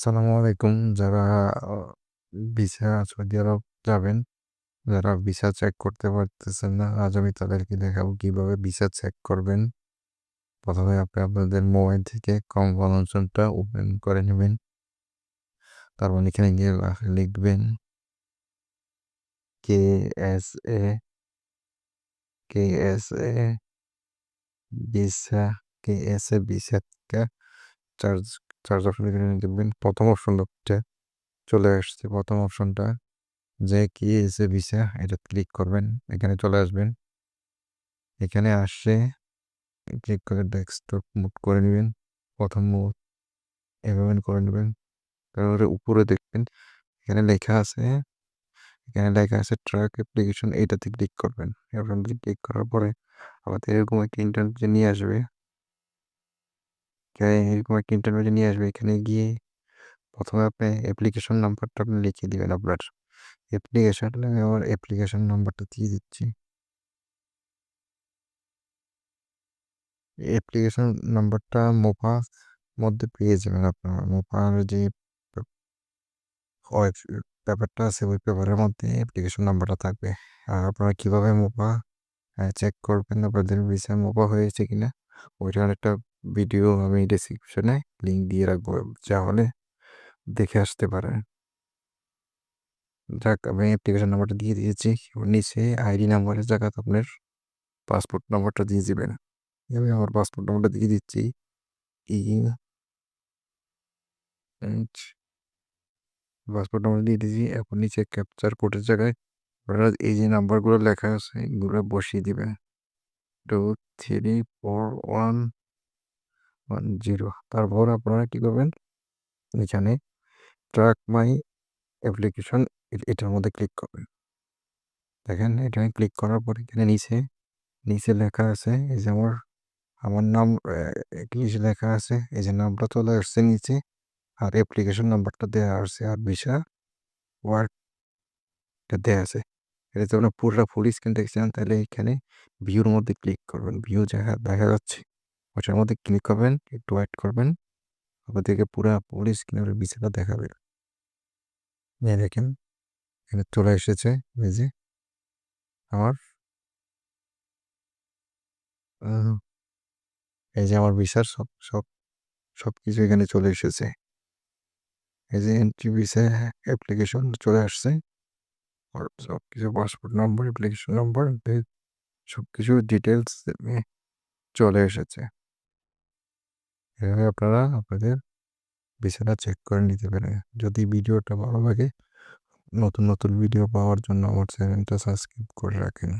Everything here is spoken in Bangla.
সালামু আলাইকুম। যারা ভিসা সৌদি আরব যাবেন, যারা ভিসা চেক করতে পারতেছেন না, আজ আমি তাদেরকে দেখাবো কীভাবে ভিসা চেক করবেন। প্রথমে আপনি আপনাদের মোবাইল থেকে কনভলিউশনটা ওপেন করে নেবেন। তারপর এখানে গিয়ে লিখবেন K S A, K S A visa, K S A visa charge charge option এখানে দেখবেন। প্রথম অপশনটা চলে আসছে প্রথম অপশনটা যে কি এসে ভিসা এটা ক্লিক করবেন, এখানে চলে আসবেন। এখানে আসছে ক্লিক করে ডেস্কটপ মুভ করে নেবেন, প্রথম মুভ এভাবে করে নেবেন। তারপরে উপরে দেখবেন, এখানে লেখা আছে, এখানে লেখা আছে ট্রাক অ্যাপ্লিকেশন এইটাতে ক্লিক করবেন। অপশনটি ক্লিক করার পরে আমাদের এরকম একটা ইন্টারনেট নিয়ে আসবে এরকম একটা ইন্টারনেটে নিয়ে আসবে, এখানে গিয়ে প্রথমে আপনি অ্যাপ্লিকেশন নাম্বারটা আপনি লিখে দেবেন আপনার। অ্যাপ্লিকেশন আমি আমার অ্যাপ্লিকেশন নাম্বারটা দিয়ে দিচ্ছি। অ্যাপ্লিকেশন নাম্বারটা মোপা মধ্যে পেয়ে যাবেন আপনার। মোপার যে পেপারটা আছে ওই পেপারের মধ্যে অ্যাপ্লিকেশন নাম্বারটা থাকবে। আর আপনারা কীভাবে মোপা চেক করবেন আপনাদের ভিসা মোপা হয়েছে কিনা, ওইটার একটা ভিডিও আমি ডিসক্রিপশনে লিঙ্ক দিয়ে রাখব, যা হলে দেখে আসতে পারেন। যাক, আমি অ্যাপ্লিকেশন নাম্বারটা দিয়ে দিয়েছি নিচে আইডি নাম্বারের জায়গাতে আপনার পাসপোর্ট নাম্বারটা দিয়ে দিবেন। আমি আমার পাসপোর্ট নাম্বারটা দিয়ে দিচ্ছি ই পাসপোর্ট নাম্বার দিয়ে দিয়েছি, এখন নিচে ক্যাপচার কোডের জায়গায় আপনারা এই যে নাম্বারগুলো লেখা আছে, এগুলো বসিয়ে দিবেন। Two three four one one zero. তারপর আপনারা কী করবেন? এখানে ট্র্যাক মাই অ্যাপ্লিকেশন এটার মধ্যে ক্লিক করবেন। দেখেন, এখানে ক্লিক করার পর এখানে নিচে নিচে লেখা আছে, এই যে আমার আমার নাম নিচে লেখা আছে, এই যে নামটা চলে আসছে নিচে, আর অ্যাপ্লিকেশন নাম্বারটা দেওয়া আছে, আর ভিসা ওয়ার্ডটা দেওয়া আছে। এটা যদি আপনার পুরোটা ফুল স্ক্রিন দেখছেন তাহলে এখানে ভিউর মধ্যে ক্লিক করবেন। ভিউ দেখা দেখা যাচ্ছে। ওটার মধ্যে ক্লিক করবেন একটু ওয়েট করবেন আপনাদেরকে পুরো ফুল স্ক্রিনের ভিসাটা দেখাবে। দেখেন, এখানে চলে এসেছে যে, আমার এই যে আমার ভিসার সব সব সব কিছু এখানে চলে এসেছে। এই যে এন্ট্রি ভিসা অ্যাপ্লিকেশন চলে আসছে সব কিছু পাসপোর্ট নম্বর অ্যাপ্লিকেশন নম্বর সব কিছু ডিটেলস চলে এসেছে। এভাবে আপনারা আপনাদের বিছানা চেক করে নিতে পারেন। যদি ভিডিওটা ভালো লাগে, নতুন নতুন ভিডিও পাওয়ার জন্য আমার চ্যানেলটা সাবস্ক্রাইব করে রাখেন।